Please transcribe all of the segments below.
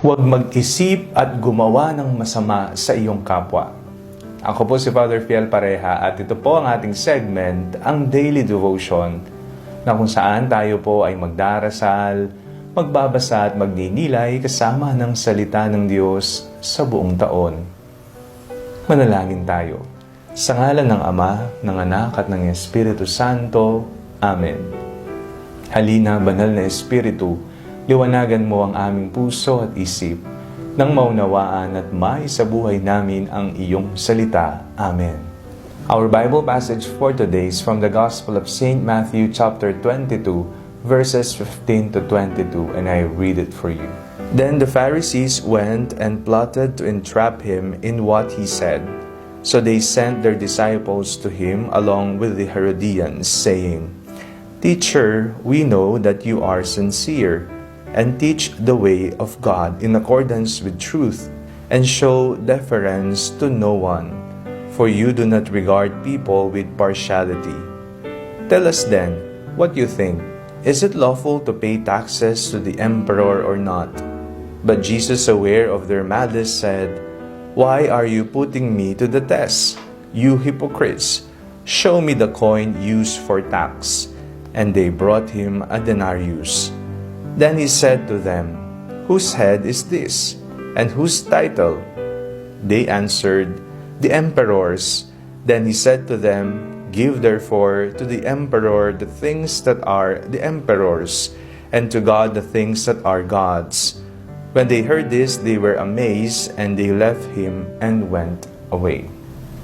Huwag mag-isip at gumawa ng masama sa iyong kapwa. Ako po si Father Fiel Pareha at ito po ang ating segment, ang Daily Devotion, na kung saan tayo po ay magdarasal, magbabasa at magninilay kasama ng salita ng Diyos sa buong taon. Manalangin tayo. Sa ngalan ng Ama, ng Anak at ng Espiritu Santo. Amen. Halina, banal na Espiritu, liwanagan mo ang aming puso at isip nang maunawaan at maisabuhay namin ang iyong salita. Amen. Our Bible passage for today is from the Gospel of St. Matthew chapter 22, verses 15 to 22, and I read it for you. Then the Pharisees went and plotted to entrap him in what he said. So they sent their disciples to him along with the Herodians, saying, Teacher, we know that you are sincere and teach the way of God in accordance with truth and show deference to no one, for you do not regard people with partiality. Tell us then, what you think. Is it lawful to pay taxes to the emperor or not? But Jesus, aware of their malice, said, Why are you putting me to the test? You hypocrites! Show me the coin used for tax. And they brought him a denarius. Then he said to them, Whose head is this? And whose title? They answered, The emperor's. Then he said to them, Give therefore to the emperor the things that are the emperor's, and to God the things that are God's. When they heard this, they were amazed, and they left him and went away.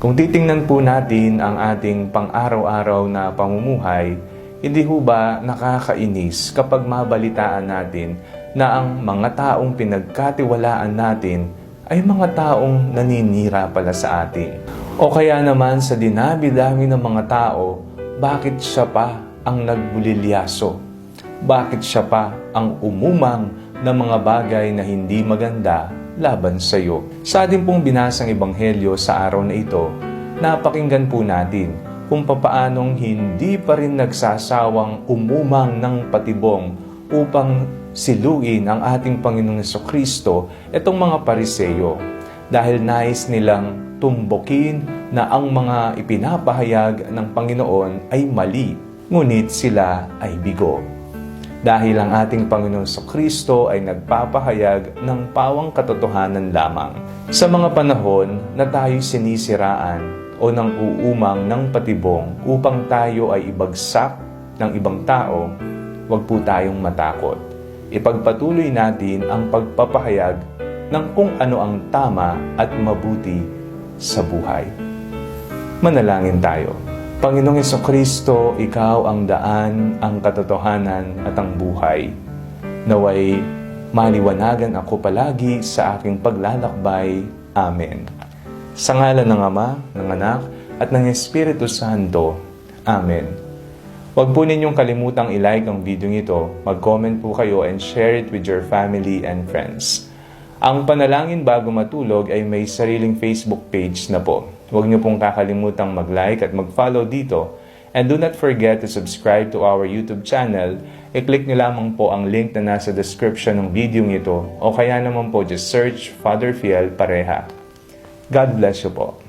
Kung titingnan po natin ang ating pang-araw-araw na pamumuhay, hindi ho ba nakakainis kapag mabalitaan natin na ang mga taong pinagkatiwalaan natin ay mga taong naninira pala sa atin? O kaya naman sa dinabi-dami ng mga tao, bakit siya pa ang nagbulilyaso? Bakit siya pa ang umumang ng mga bagay na hindi maganda laban sa iyo? Sa ating pong binasang ebanghelyo sa araw na ito, napakinggan po natin kung papaanong hindi pa rin nagsasawang umumang ng patibong upang siluin ang ating Panginoong Kristo itong mga pariseyo dahil nais nilang tumbukin na ang mga ipinapahayag ng Panginoon ay mali, ngunit sila ay bigo. Dahil ang ating Panginoon sa Kristo ay nagpapahayag ng pawang katotohanan lamang. Sa mga panahon na tayo sinisiraan o nang uumang ng patibong upang tayo ay ibagsak ng ibang tao, huwag po tayong matakot. Ipagpatuloy natin ang pagpapahayag ng kung ano ang tama at mabuti sa buhay. Manalangin tayo. Panginoong Kristo, Ikaw ang daan, ang katotohanan at ang buhay. Naway maliwanagan ako palagi sa aking paglalakbay. Amen. Sa ngalan ng Ama, ng Anak, at ng Espiritu Santo. Amen. Huwag po ninyong kalimutang i-like ang video ito, mag-comment po kayo and share it with your family and friends. Ang panalangin bago matulog ay may sariling Facebook page na po. Huwag niyo pong kakalimutang mag-like at mag-follow dito. And do not forget to subscribe to our YouTube channel. I-click niyo lamang po ang link na nasa description ng video ito o kaya naman po just search Father Fiel Pareha. God bless you po.